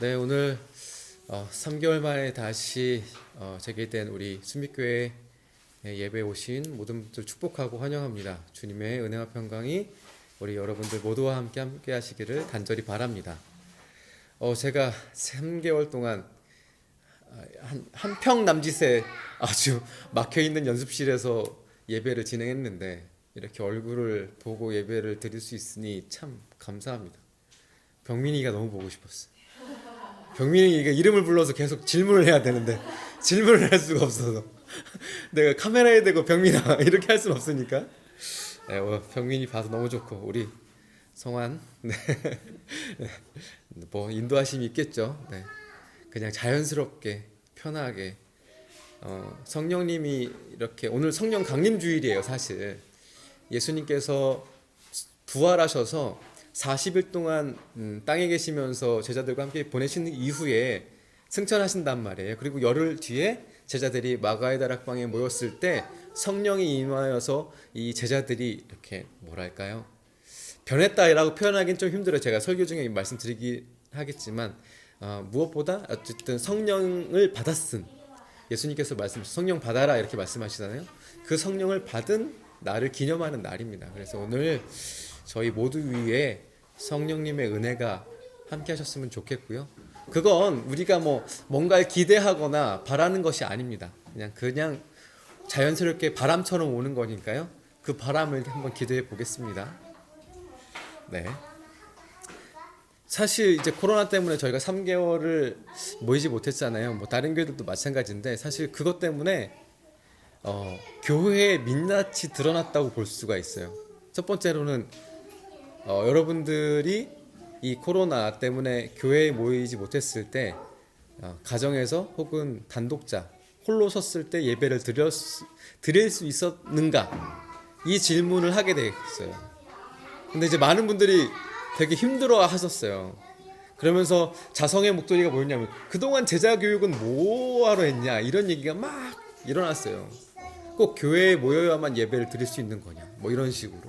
네, 오늘 어, 3개월 만에 다시 어, 재개된 우리 수미교회 예배 오신 모든 분들 축복하고 환영합니다. 주님의 은혜와 평강이 우리 여러분들 모두와 함께 함께 하시기를 간절히 바랍니다. 어, 제가 3개월 동안 한, 한 평 남짓에 아주 막혀 있는 연습실에서 예배를 진행했는데 이렇게 얼굴을 보고 예배를 드릴 수 있으니 참 감사합니다. 병민이가 너무 보고 싶었어요. 병민이가 이름을 불러서 계속 질문을 해야 되는데 질문을 할 수가 없어서 내가 카메라에 대고 병민아 이렇게 할 수는 없으니까 네, 어, 병민이 봐서 너무 좋고 우리 성환 네. 네. 뭐 인도하심이 있겠죠. 네. 그냥 자연스럽게 편하게 어, 성령님이 이렇게 오늘 성령 강림 주일이에요 사실 예수님께서 부활하셔서 40일 동안 음, 땅에 계시면서 제자들과 함께 보내신 이후에 승천하신단 말이에요. 그리고 열흘 뒤에 제자들이 마가의 다락방에 모였을 때 성령이 임하여서 이 제자들이 이렇게 뭐랄까요? 변했다라고 표현하기는 좀 힘들어요. 제가 설교 중에 말씀드리긴 하겠지만 어, 무엇보다 어쨌든 성령을 받았음. 예수님께서 말씀 성령 받아라 이렇게 말씀하시잖아요. 그 성령을 받은 나를 기념하는 날입니다. 그래서 오늘 저희 모두 위에 성령님의 은혜가 함께 하셨으면 좋겠고요. 그건 우리가 뭐 뭔가를 기대하거나 바라는 것이 아닙니다. 그냥 그냥 자연스럽게 바람처럼 오는 거니까요. 그 바람을 한번 기대해 보겠습니다. 네. 사실 이제 코로나 때문에 저희가 3개월을 모이지 못했잖아요. 뭐 다른 교회들도 마찬가지인데 사실 그것 때문에 어, 교회의 민낯이 드러났다고 볼 수가 있어요. 첫 번째로는 어, 여러분들이 이 코로나 때문에 교회에 모이지 못했을 때 어, 가정에서 혹은 단독자 홀로 섰을 때 예배를 드렸, 드릴 수 있었는가 이 질문을 하게 되겠어요. 근데 이제 많은 분들이 되게 힘들어 하셨어요. 그러면서 자성의 목소리가 뭐였냐면 그동안 제자 교육은 뭐하러 했냐 이런 얘기가 막 일어났어요. 꼭 교회에 모여야만 예배를 드릴 수 있는 거냐 뭐 이런 식으로.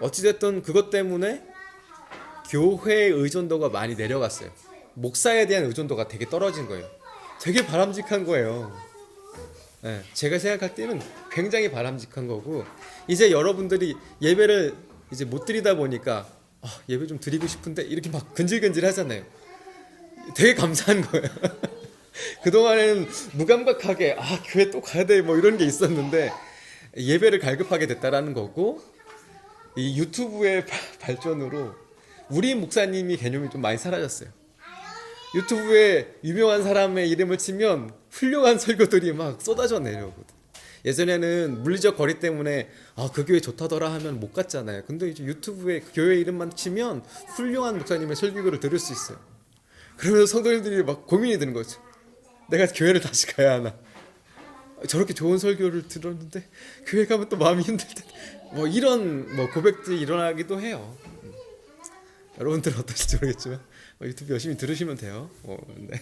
어찌됐든 그것 때문에 교회의 의존도가 많이 내려갔어요. 목사에 대한 의존도가 되게 떨어진 거예요. 되게 바람직한 거예요. 네, 제가 생각할 때는 굉장히 바람직한 거고 이제 여러분들이 예배를 이제 못 드리다 보니까 아, 예배 좀 드리고 싶은데 이렇게 막 근질근질 하잖아요. 되게 감사한 거예요. 그동안에는 무감각하게 아 교회 또 가야 돼 뭐 이런 게 있었는데 예배를 갈급하게 됐다라는 거고 이 유튜브의 발전으로 우리 목사님이 개념이 좀 많이 사라졌어요. 유튜브에 유명한 사람의 이름을 치면 훌륭한 설교들이 막 쏟아져 내려오거든. 예전에는 물리적 거리 때문에 아 그 교회 좋다더라 하면 못 갔잖아요. 근데 이제 유튜브에 그 교회 이름만 치면 훌륭한 목사님의 설교를 들을 수 있어요. 그러면서 성도님들이 막 고민이 드는 거죠. 내가 교회를 다시 가야 하나? 저렇게 좋은 설교를 들었는데 교회 가면 또 마음이 힘들 때. 뭐 이런 뭐 고백들이 일어나기도 해요. 음. 여러분들은 어떠실지 모르겠지만 뭐 유튜브 열심히 들으시면 돼요. 어, 네.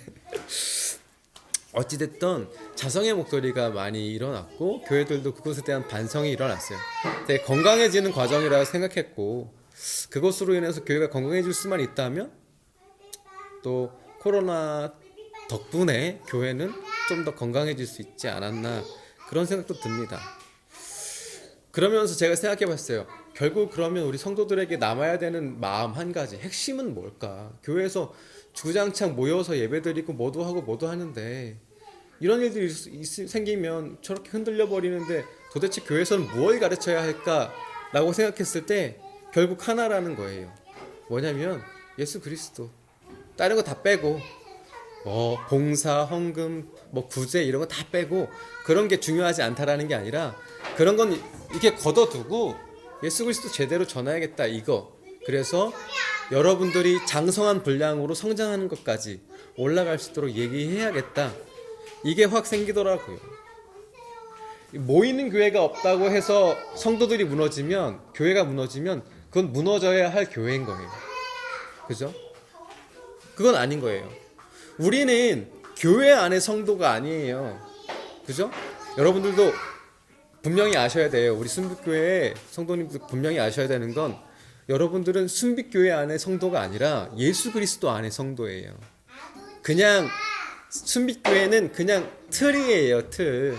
어찌됐든 자성의 목소리가 많이 일어났고 교회들도 그것에 대한 반성이 일어났어요. 되게 건강해지는 과정이라고 생각했고 그것으로 인해서 교회가 건강해질 수만 있다면 또 코로나 덕분에 교회는 좀 더 건강해질 수 있지 않았나 그런 생각도 듭니다. 그러면서 제가 생각해 봤어요. 결국 그러면 우리 성도들에게 남아야 되는 마음 한 가지, 핵심은 뭘까? 교회에서 주장창 모여서 예배드리고 뭐도 하고 뭐도 하는데 이런 일들이 있, 생기면 저렇게 흔들려 버리는데 도대체 교회에서는 무엇을 가르쳐야 할까라고 생각했을 때 결국 하나라는 거예요. 뭐냐면 예수 그리스도. 다른 거 다 빼고 뭐 봉사, 헌금, 뭐 구제 이런 거 다 빼고 그런 게 중요하지 않다라는 게 아니라 그런 건 이렇게 걷어두고 예수 그리스도 제대로 전해야겠다 이거. 그래서 여러분들이 장성한 분량으로 성장하는 것까지 올라갈 수 있도록 얘기해야겠다. 이게 확 생기더라고요. 모이는 교회가 없다고 해서 성도들이 무너지면 교회가 무너지면 그건 무너져야 할 교회인 거예요. 그죠? 그건 아닌 거예요. 우리는 교회 안의 성도가 아니에요. 그죠? 여러분들도 분명히 아셔야 돼요. 우리 순복교회 성도님들 분명히 아셔야 되는 건 여러분들은 순빛교회 안의 성도가 아니라 예수 그리스도 안의 성도예요. 그냥 순빛교회는 그냥 틀이에요, 틀.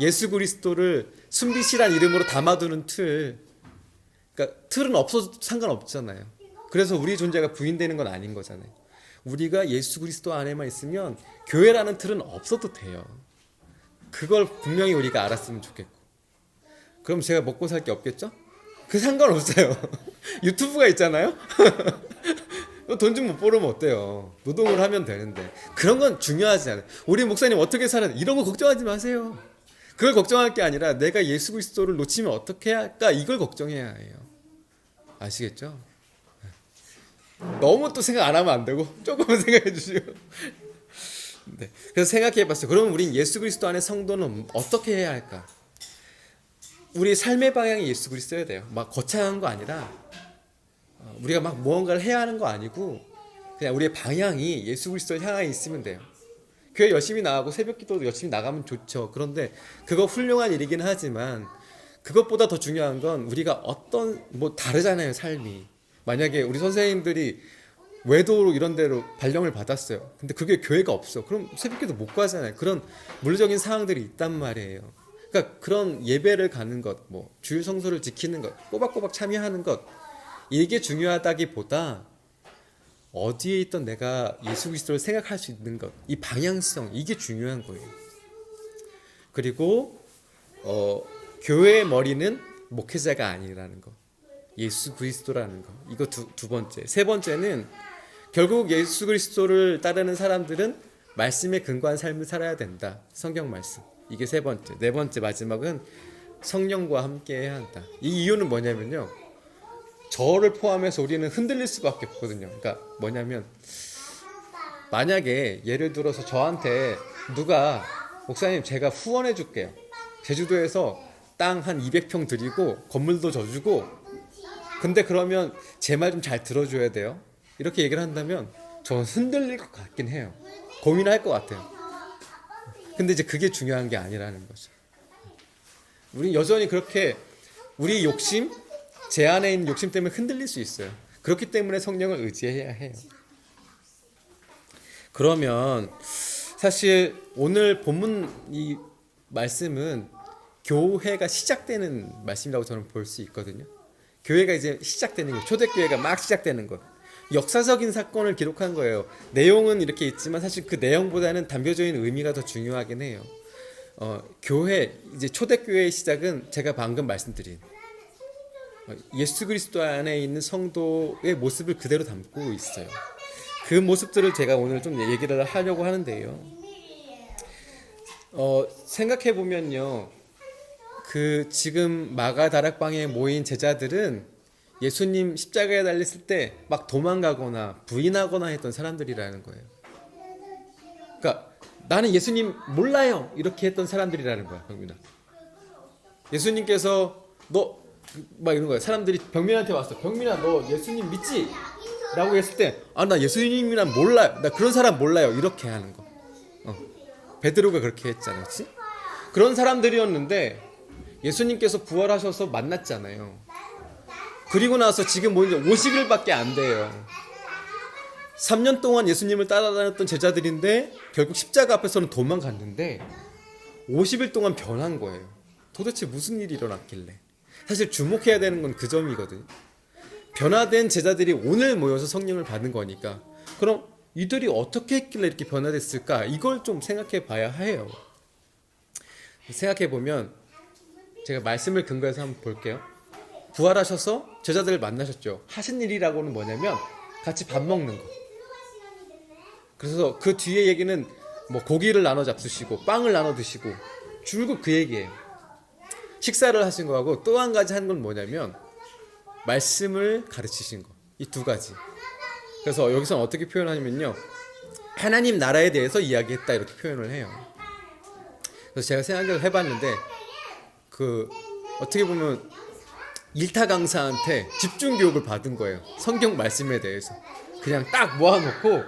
예수 그리스도를 순빛이란 이름으로 담아두는 틀. 그러니까 틀은 없어도 상관없잖아요. 그래서 우리 존재가 부인되는 건 아닌 거잖아요. 우리가 예수 그리스도 안에만 있으면 교회라는 틀은 없어도 돼요. 그걸 분명히 우리가 알았으면 좋겠고. 그럼 제가 먹고 살 게 없겠죠? 그 상관없어요. 유튜브가 있잖아요. 돈 좀 못 벌으면 어때요? 노동을 하면 되는데 그런 건 중요하지 않아요. 우리 목사님 어떻게 살아? 이런 거 걱정하지 마세요. 그걸 걱정할 게 아니라 내가 예수 그리스도를 놓치면 어떻게 할까? 이걸 걱정해야 해요. 아시겠죠? 너무 또 생각 안 하면 안 되고 조금만 생각해 주시고. 네. 그래서 생각해 봤어요. 그러면 우린 예수 그리스도 안에 성도는 어떻게 해야 할까? 우리 삶의 방향이 예수 그리스도여야 돼요. 막 거창한 거 아니라 어, 우리가 막 무언가를 해야 하는 거 아니고 그냥 우리의 방향이 예수 그리스도를 향해 있으면 돼요. 교회 열심히 나가고 새벽기도도 열심히 나가면 좋죠. 그런데 그거 훌륭한 일이긴 하지만 그것보다 더 중요한 건 우리가 어떤 뭐 다르잖아요 삶이. 만약에 우리 선생님들이 외도로 이런 데로 발령을 받았어요. 근데 그게 교회가 없어. 그럼 새벽기도 못 가잖아요. 그런 물리적인 상황들이 있단 말이에요. 그러니까 그런 예배를 가는 것, 뭐 주일 성소를 지키는 것, 꼬박꼬박 참여하는 것 이게 중요하다기보다 어디에 있던 내가 예수 그리스도를 생각할 수 있는 것, 이 방향성 이게 중요한 거예요. 그리고 어, 교회의 머리는 목회자가 아니라는 거, 예수 그리스도라는 거 이거 두, 두 번째. 세 번째는 결국 예수 그리스도를 따르는 사람들은 말씀에 근거한 삶을 살아야 된다. 성경 말씀. 이게 세 번째. 네 번째 마지막은 성령과 함께 해야 한다. 이 이유는 뭐냐면요. 저를 포함해서 우리는 흔들릴 수밖에 없거든요. 그러니까 뭐냐면 만약에 예를 들어서 저한테 누가 목사님 제가 후원해 줄게요. 제주도에서 땅 한 200평 드리고 건물도 줘 주고 근데 그러면 제 말 좀 잘 들어줘야 돼요. 이렇게 얘기를 한다면 저는 흔들릴 것 같긴 해요. 고민할 것 같아요. 근데 이제 그게 중요한 게 아니라는 거죠. 우리 여전히 그렇게 우리 욕심, 제 안에 있는 욕심 때문에 흔들릴 수 있어요. 그렇기 때문에 성령을 의지해야 해요. 그러면 사실 오늘 본문 이 말씀은 교회가 시작되는 말씀이라고 저는 볼 수 있거든요. 교회가 이제 시작되는 거, 초대교회가 막 시작되는 것. 역사적인 사건을 기록한 거예요. 내용은 이렇게 있지만 사실 그 내용보다는 단표적인 의미가 더 중요하긴 해요. 어, 교회 이제 초대교회의 시작은 제가 방금 말씀드린 어, 예수 그리스도 안에 있는 성도의 모습을 그대로 담고 있어요. 그 모습들을 제가 오늘 좀 얘기를 하려고 하는데요. 어, 생각해 보면요. 그 지금 마가 다락방에 모인 제자들은 예수님 십자가에 달렸을 때 막 도망가거나 부인하거나 했던 사람들이라는 거예요. 그러니까 나는 예수님 몰라요 이렇게 했던 사람들이라는 거야, 병민아. 예수님께서 너 막 이런 거야. 사람들이 병민한테 왔어. 병민아 너 예수님 믿지? 라고 했을 때 아 나 예수님이란 몰라요. 나 그런 사람 몰라요. 이렇게 하는 거. 어. 베드로가 그렇게 했잖아, 그렇지? 그런 사람들이었는데 예수님께서 부활하셔서 만났잖아요. 그리고 나서 지금 뭐 이제 50일밖에 안 돼요. 3년 동안 예수님을 따라다녔던 제자들인데 결국 십자가 앞에서는 도망갔는데 50일 동안 변한 거예요. 도대체 무슨 일이 일어났길래? 사실 주목해야 되는 건 그 점이거든요. 변화된 제자들이 오늘 모여서 성령을 받은 거니까 그럼 이들이 어떻게 했길래 이렇게 변화됐을까? 이걸 좀 생각해 봐야 해요. 생각해 보면 제가 말씀을 근거해서 한번 볼게요. 부활하셔서 제자들을 만나셨죠. 하신 일이라고는 뭐냐면 같이 밥 먹는 거. 그래서 그 뒤에 얘기는 뭐 고기를 나눠 잡수시고 빵을 나눠 드시고 줄곧 그 얘기예요. 식사를 하신 거하고 또 한 가지 한 건 뭐냐면 말씀을 가르치신 거. 이 두 가지. 그래서 여기서 어떻게 표현하냐면요. 하나님 나라에 대해서 이야기했다 이렇게 표현을 해요. 그래서 제가 생각을 해봤는데 그 어떻게 보면 일타 강사한테 집중 교육을 받은 거예요. 성경 말씀에 대해서 그냥 딱 모아놓고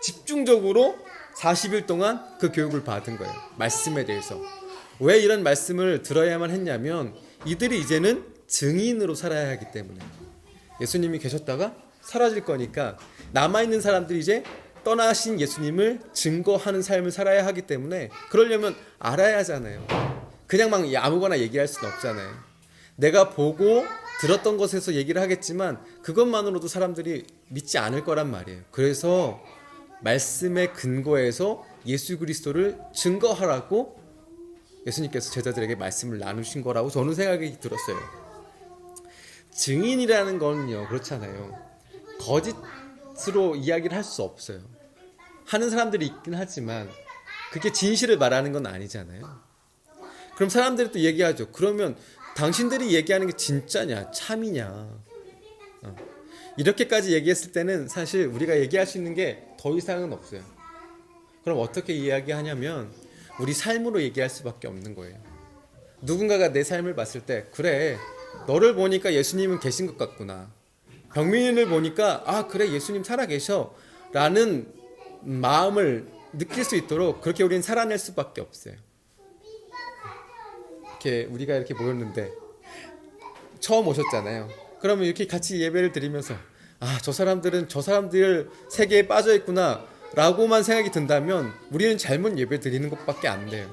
집중적으로 40일 동안 그 교육을 받은 거예요. 말씀에 대해서 왜 이런 말씀을 들어야만 했냐면 이들이 이제는 증인으로 살아야 하기 때문에 예수님이 계셨다가 사라질 거니까 남아 있는 사람들이 이제 떠나신 예수님을 증거하는 삶을 살아야 하기 때문에 그러려면 알아야 하잖아요. 그냥 막 아무거나 얘기할 수는 없잖아요. 내가 보고 들었던 것에서 얘기를 하겠지만 그것만으로도 사람들이 믿지 않을 거란 말이에요. 그래서 말씀의 근거에서 예수 그리스도를 증거하라고 예수님께서 제자들에게 말씀을 나누신 거라고 저는 생각이 들었어요. 증인이라는 거는요 그렇잖아요. 거짓으로 이야기를 할 수 없어요. 하는 사람들이 있긴 하지만 그게 진실을 말하는 건 아니잖아요. 그럼 사람들이 또 얘기하죠. 그러면 당신들이 얘기하는 게 진짜냐, 참이냐. 어. 이렇게까지 얘기했을 때는 사실 우리가 얘기할 수 있는 게 더 이상은 없어요. 그럼 어떻게 이야기하냐면 우리 삶으로 얘기할 수밖에 없는 거예요. 누군가가 내 삶을 봤을 때 그래 너를 보니까 예수님은 계신 것 같구나. 병민을 보니까 아 그래 예수님 살아 계셔라는 마음을 느낄 수 있도록 그렇게 우리는 살아낼 수밖에 없어요. 이렇게 우리가 이렇게 모였는데 처음 오셨잖아요. 그러면 이렇게 같이 예배를 드리면서 아 저 사람들은 저 사람들 세계에 빠져 있구나 라고만 생각이 든다면 우리는 잘못 예배 드리는 것밖에 안 돼요.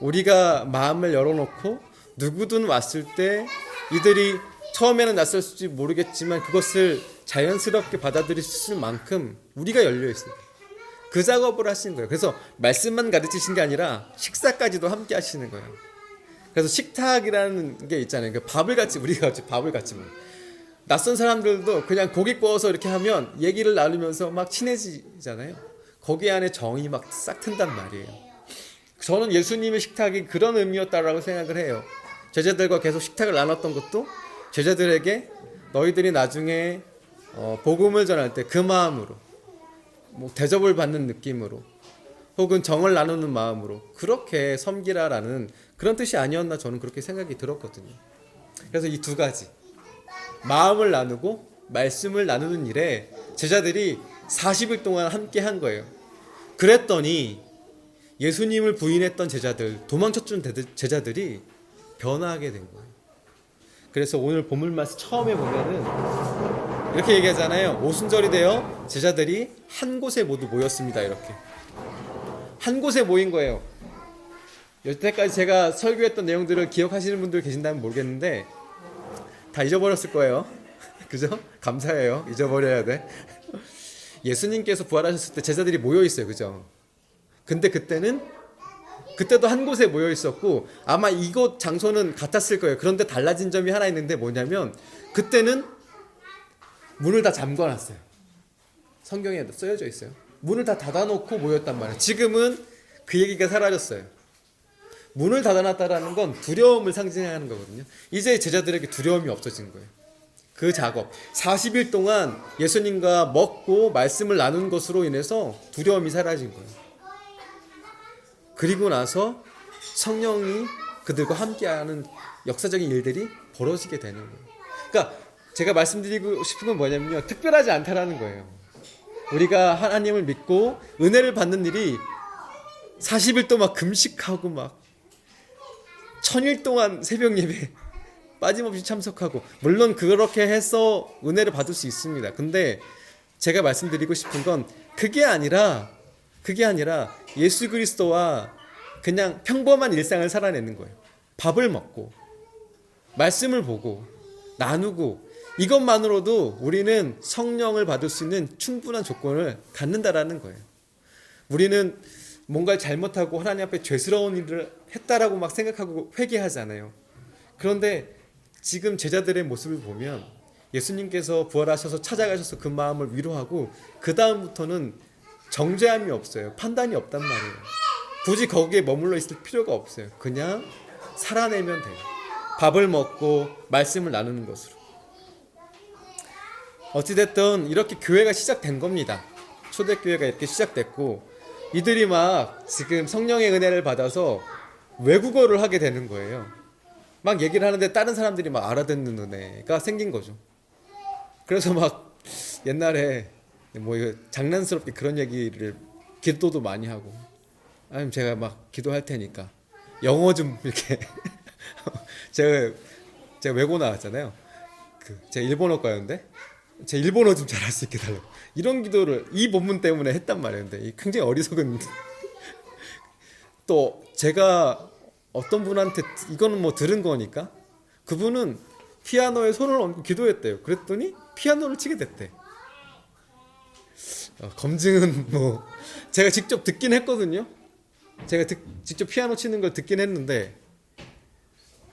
우리가 마음을 열어놓고 누구든 왔을 때 이들이 처음에는 낯설지 모르겠지만 그것을 자연스럽게 받아들일 수 있을 만큼 우리가 열려 있어요. 그 작업을 하시는 거예요. 그래서 말씀만 가르치신 게 아니라 식사까지도 함께 하시는 거예요. 그래서 식탁이라는 게 있잖아요. 그 밥을 같이 우리가 같이 밥을 같이 먹는. 낯선 사람들도 그냥 고기 구워서 이렇게 하면 얘기를 나누면서 막 친해지잖아요. 거기 안에 정이 막 싹 튼단 말이에요. 저는 예수님의 식탁이 그런 의미였다라고 생각을 해요. 제자들과 계속 식탁을 나눴던 것도 제자들에게 너희들이 나중에 어, 복음을 전할 때 그 마음으로 뭐 대접을 받는 느낌으로 혹은 정을 나누는 마음으로 그렇게 섬기라라는 그런 뜻이 아니었나 저는 그렇게 생각이 들었거든요. 그래서 이 두 가지 마음을 나누고 말씀을 나누는 일에 제자들이 40일 동안 함께 한 거예요. 그랬더니 예수님을 부인했던 제자들, 도망쳤던 제자들이 변화하게 된 거예요. 그래서 오늘 본문 말씀 처음에 보면은 이렇게 얘기하잖아요. 오순절이 되어 제자들이 한 곳에 모두 모였습니다. 이렇게 한 곳에 모인 거예요. 여태까지 제가 설교했던 내용들을 기억하시는 분들 계신다면 모르겠는데 다 잊어버렸을 거예요. 그죠? 감사해요. 잊어버려야 돼. 예수님께서 부활하셨을 때 제자들이 모여 있어요. 그죠? 근데 그때는 그때도 한 곳에 모여 있었고 아마 이곳 장소는 같았을 거예요. 그런데 달라진 점이 하나 있는데 뭐냐면 그때는 문을 다 잠궈 놨어요. 성경에 쓰여져 있어요. 문을 다 닫아놓고 모였단 말이에요. 지금은 그 얘기가 사라졌어요. 문을 닫아놨다라는 건 두려움을 상징하는 거거든요. 이제 제자들에게 두려움이 없어진 거예요. 그 작업. 40일 동안 예수님과 먹고 말씀을 나눈 것으로 인해서 두려움이 사라진 거예요. 그리고 나서 성령이 그들과 함께하는 역사적인 일들이 벌어지게 되는 거예요. 그러니까 제가 말씀드리고 싶은 건 뭐냐면요. 특별하지 않다라는 거예요. 우리가 하나님을 믿고 은혜를 받는 일이 40일 동안 금식하고 막 천일 동안 새벽 예배 빠짐없이 참석하고 물론 그렇게 해서 은혜를 받을 수 있습니다. 근데 제가 말씀드리고 싶은 건 그게 아니라 그게 아니라 예수 그리스도와 그냥 평범한 일상을 살아내는 거예요. 밥을 먹고 말씀을 보고 나누고 이것만으로도 우리는 성령을 받을 수 있는 충분한 조건을 갖는다라는 거예요. 우리는 뭔가를 잘못하고 하나님 앞에 죄스러운 일을 했다라고 막 생각하고 회개하잖아요. 그런데 지금 제자들의 모습을 보면 예수님께서 부활하셔서 찾아가셔서 그 마음을 위로하고 그 다음부터는 정죄함이 없어요. 판단이 없단 말이에요. 굳이 거기에 머물러 있을 필요가 없어요. 그냥 살아내면 돼요. 밥을 먹고 말씀을 나누는 것으로. 어찌됐든 이렇게 교회가 시작된 겁니다. 초대교회가 이렇게 시작됐고 이들이 막 지금 성령의 은혜를 받아서 외국어를 하게 되는 거예요. 막 얘기를 하는데 다른 사람들이 막 알아듣는 은혜가 생긴 거죠. 그래서 막 옛날에 뭐 이거 장난스럽게 그런 얘기를 기도도 많이 하고 아니면 제가 막 기도할 테니까 영어 좀 이렇게 제가 제가 외고 나왔잖아요. 그 제가 일본어과였는데 제 일본어 좀 잘할 수 있게 달라고 이런 기도를 이 본문 때문에 했단 말이에요. 근데 이 굉장히 어리석은 또 제가 어떤 분한테 이거는 뭐 들은 거니까 그분은 피아노에 손을 얹고 기도했대요. 그랬더니 피아노를 치게 됐대. 어, 검증은 뭐 제가 직접 듣긴 했거든요. 제가 듣- 직접 피아노 치는 걸 듣긴 했는데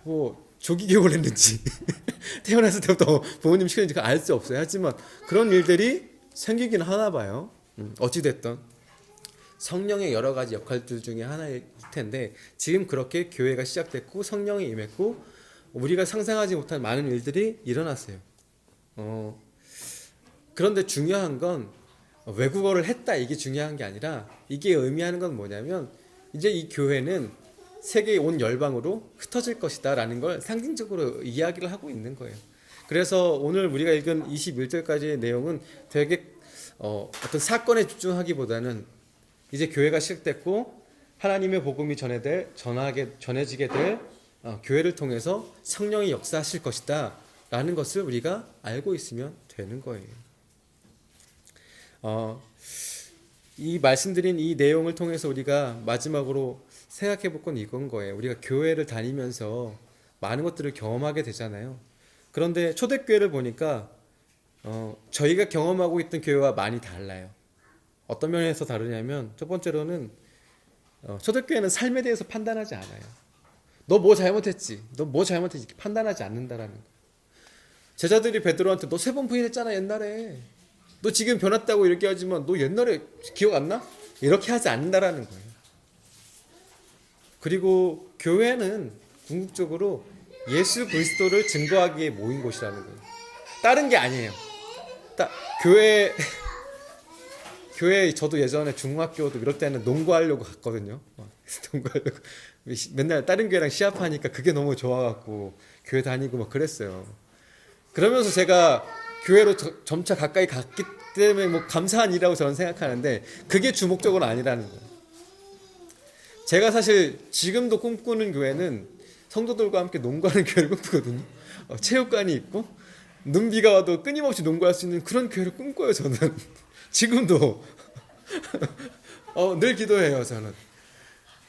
뭐 조기 교육을 했는지 태어났을 때부터 부모님 시켰는지 알 수 없어요. 하지만 그런 일들이 생기긴 하나 봐요. 음, 어찌 됐든 성령의 여러 가지 역할들 중에 하나일 텐데 지금 그렇게 교회가 시작됐고 성령이 임했고 우리가 상상하지 못한 많은 일들이 일어났어요. 어, 그런데 중요한 건 외국어를 했다 이게 중요한 게 아니라 이게 의미하는 건 뭐냐면 이제 이 교회는 세계 온 열방으로 흩어질 것이다라는 걸 상징적으로 이야기를 하고 있는 거예요. 그래서 오늘 우리가 읽은 21절까지의 내용은 되게 어, 어떤 사건에 집중하기보다는 이제 교회가 시작됐고 하나님의 복음이 전해될 전하게 전해지게 될 어, 교회를 통해서 성령이 역사하실 것이다라는 것을 우리가 알고 있으면 되는 거예요. 어, 이 말씀드린 이 내용을 통해서 우리가 마지막으로 생각해 볼 건 이건 거예요. 우리가 교회를 다니면서 많은 것들을 경험하게 되잖아요. 그런데 초대교회를 보니까 어, 저희가 경험하고 있던 교회와 많이 달라요. 어떤 면에서 다르냐면 첫 번째로는 어, 초대교회는 삶에 대해서 판단하지 않아요. 너 뭐 잘못했지? 너 뭐 잘못했지? 이렇게 판단하지 않는다라는 거. 제자들이 베드로한테 너 세 번 부인했잖아 옛날에. 너 지금 변했다고 이렇게 하지만 너 옛날에 기억 안 나? 이렇게 하지 않는다라는 거예요. 그리고 교회는 궁극적으로 예수 그리스도를 증거하기에 모인 곳이라는 거예요. 다른 게 아니에요. 딱 교회 교회 저도 예전에 중학교도 이럴 때는 농구하려고 갔거든요. 어, 농구하려고 맨날 다른 교회랑 시합하니까 그게 너무 좋아갖고 교회 다니고 막 그랬어요. 그러면서 제가 교회로 저- 점차 가까이 갔기 때문에 뭐 감사한 일이라고 저는 생각하는데 그게 주목적으로 아니라는 거예요. 제가 사실 지금도 꿈꾸는 교회는 성도들과 함께 농구하는 교회를 꿈꾸거든요. 어, 체육관이 있고 눈비가 와도 끊임없이 농구할 수 있는 그런 교회를 꿈꿔요. 저는 지금도 어, 늘 기도해요. 저는.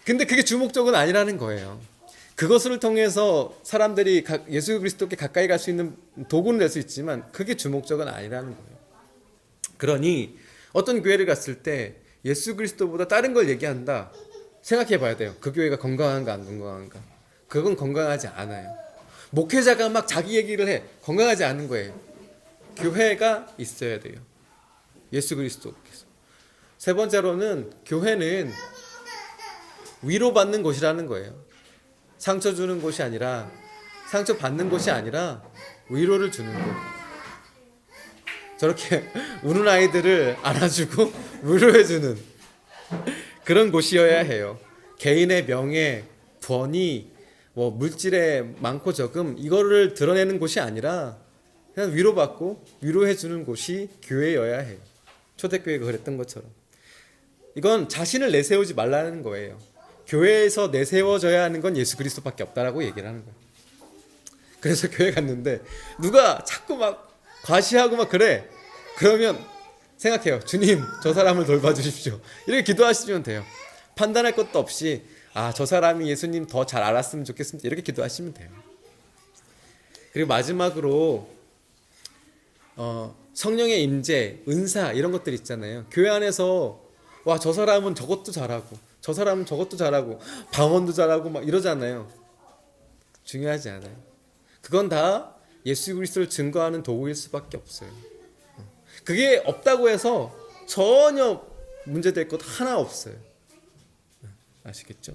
근데 그게 주목적은 아니라는 거예요. 그것을 통해서 사람들이 가- 예수 그리스도께 가까이 갈 수 있는 도구는 될 수 있지만 그게 주목적은 아니라는 거예요. 그러니 어떤 교회를 갔을 때 예수 그리스도보다 다른 걸 얘기한다. 생각해 봐야 돼요. 그 교회가 건강한가 안 건강한가. 그건 건강하지 않아요. 목회자가 막 자기 얘기를 해. 건강하지 않은 거예요. 교회가 있어야 돼요. 예수 그리스도께서. 세 번째로는 교회는 위로받는 곳이라는 거예요. 상처 주는 곳이 아니라 상처 받는 곳이 아니라 위로를 주는 곳. 저렇게 우는 아이들을 안아주고 위로해주는 그런 곳이어야 해요. 개인의 명예, 권위, 뭐 물질의 많고 적음 이거를 드러내는 곳이 아니라 그냥 위로받고 위로해 주는 곳이 교회여야 해요. 초대교회가 그랬던 것처럼. 이건 자신을 내세우지 말라는 거예요. 교회에서 내세워져야 하는 건 예수 그리스도밖에 없다라고 얘기를 하는 거예요. 그래서 교회 갔는데 누가 자꾸 막 과시하고 막 그래. 그러면 생각해요. 주님, 저 사람을 돌봐주십시오. 이렇게 기도하시면 돼요. 판단할 것도 없이 아, 저 사람이 예수님 더 잘 알았으면 좋겠습니다. 이렇게 기도하시면 돼요. 그리고 마지막으로 어, 성령의 임재, 은사 이런 것들 있잖아요. 교회 안에서 와, 저 사람은 저것도 잘하고 저 사람은 저것도 잘하고 방언도 잘하고 막 이러잖아요. 중요하지 않아요. 그건 다 예수 그리스도를 증거하는 도구일 수밖에 없어요. 그게 없다고 해서 전혀 문제될 것 하나 없어요. 아시겠죠?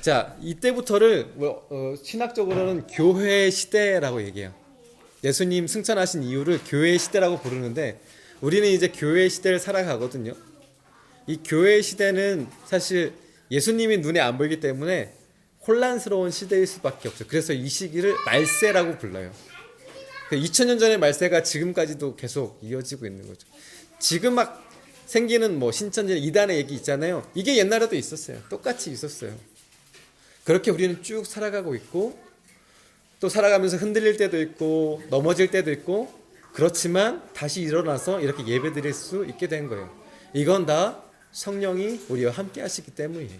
자, 이때부터를 뭐, 어, 신학적으로는 교회 시대라고 얘기해요. 예수님 승천하신 이유를 교회 시대라고 부르는데 우리는 이제 교회 시대를 살아가거든요. 이 교회 시대는 사실 예수님이 눈에 안 보이기 때문에 혼란스러운 시대일 수밖에 없어요. 그래서 이 시기를 말세라고 불러요. 2000년 전의 말세가 지금까지도 계속 이어지고 있는 거죠. 지금 막 생기는 뭐 신천지 이단의 얘기 있잖아요. 이게 옛날에도 있었어요. 똑같이 있었어요. 그렇게 우리는 쭉 살아가고 있고 또 살아가면서 흔들릴 때도 있고 넘어질 때도 있고 그렇지만 다시 일어나서 이렇게 예배 드릴 수 있게 된 거예요. 이건 다 성령이 우리와 함께 하시기 때문이에요.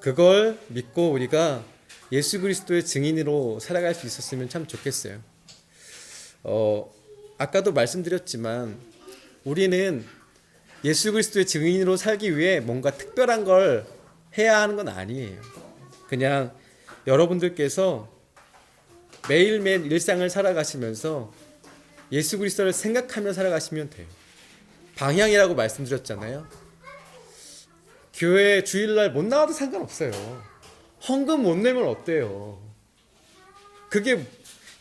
그걸 믿고 우리가 예수 그리스도의 증인으로 살아갈 수 있었으면 참 좋겠어요. 어, 아까도 말씀드렸지만 우리는 예수 그리스도의 증인으로 살기 위해 뭔가 특별한 걸 해야 하는 건 아니에요. 그냥 여러분들께서 매일매일 일상을 살아가시면서 예수 그리스도를 생각하며 살아가시면 돼요. 방향이라고 말씀드렸잖아요. 교회 주일날 못 나와도 상관없어요. 헌금 못 내면 어때요? 그게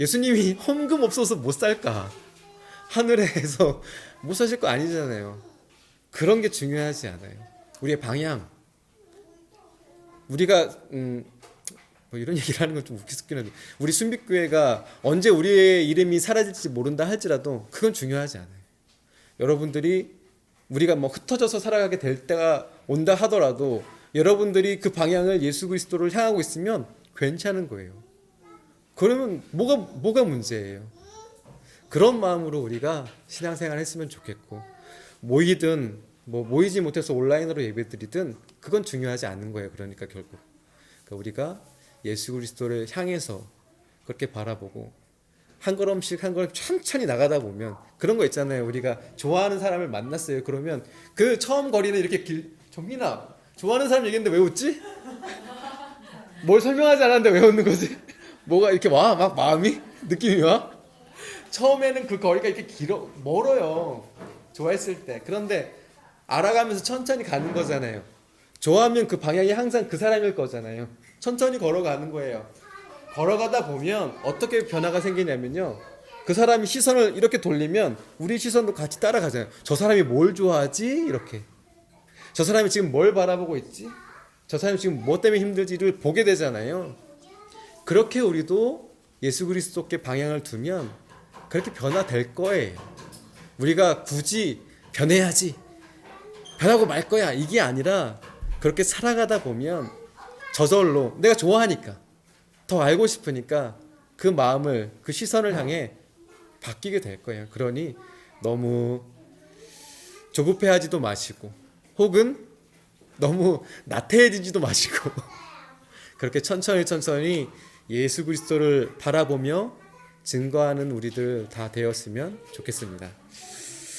예수님이 헌금 없어서 못 살까? 하늘에서 못 사실 거 아니잖아요. 그런 게 중요하지 않아요. 우리의 방향. 우리가 음, 뭐 이런 얘기를 하는 건 좀 웃기긴 한데 우리 순빛교회가 언제 우리의 이름이 사라질지 모른다 할지라도 그건 중요하지 않아요. 여러분들이 우리가 뭐 흩어져서 살아가게 될 때가 온다 하더라도 여러분들이 그 방향을 예수 그리스도를 향하고 있으면 괜찮은 거예요. 그러면 뭐가 뭐가 문제예요? 그런 마음으로 우리가 신앙생활 했으면 좋겠고 모이든 뭐 모이지 못해서 온라인으로 예배드리든 그건 중요하지 않는 거예요. 그러니까 결국 그러니까 우리가 예수 그리스도를 향해서 그렇게 바라보고 한 걸음씩 한 걸음 천천히 나가다 보면 그런 거 있잖아요. 우리가 좋아하는 사람을 만났어요. 그러면 그 처음 거리는 이렇게 길 정민아 좋아하는 사람 얘기했는데 왜 웃지? 뭘 설명하지 않았는데 왜 웃는 거지? 뭐가 이렇게 와 막 마음이 느낌이 와? 처음에는 그 거리가 이렇게 길어 멀어요. 좋아했을 때 그런데 알아가면서 천천히 가는 거잖아요. 좋아하면 그 방향이 항상 그 사람일 거잖아요. 천천히 걸어가는 거예요. 걸어가다 보면 어떻게 변화가 생기냐면요. 그 사람이 시선을 이렇게 돌리면 우리 시선도 같이 따라가잖아요. 저 사람이 뭘 좋아하지? 이렇게. 저 사람이 지금 뭘 바라보고 있지? 저 사람이 지금 뭐 때문에 힘들지를 보게 되잖아요. 그렇게 우리도 예수 그리스도께 방향을 두면 그렇게 변화될 거예요. 우리가 굳이 변해야지. 변하고 말 거야. 이게 아니라 그렇게 살아가다 보면 저절로 내가 좋아하니까 더 알고 싶으니까 그 마음을 그 시선을 향해 바뀌게 될 거예요. 그러니 너무 조급해하지도 마시고 혹은 너무 나태해지지도 마시고 그렇게 천천히 천천히 예수 그리스도를 바라보며 증거하는 우리들 다 되었으면 좋겠습니다.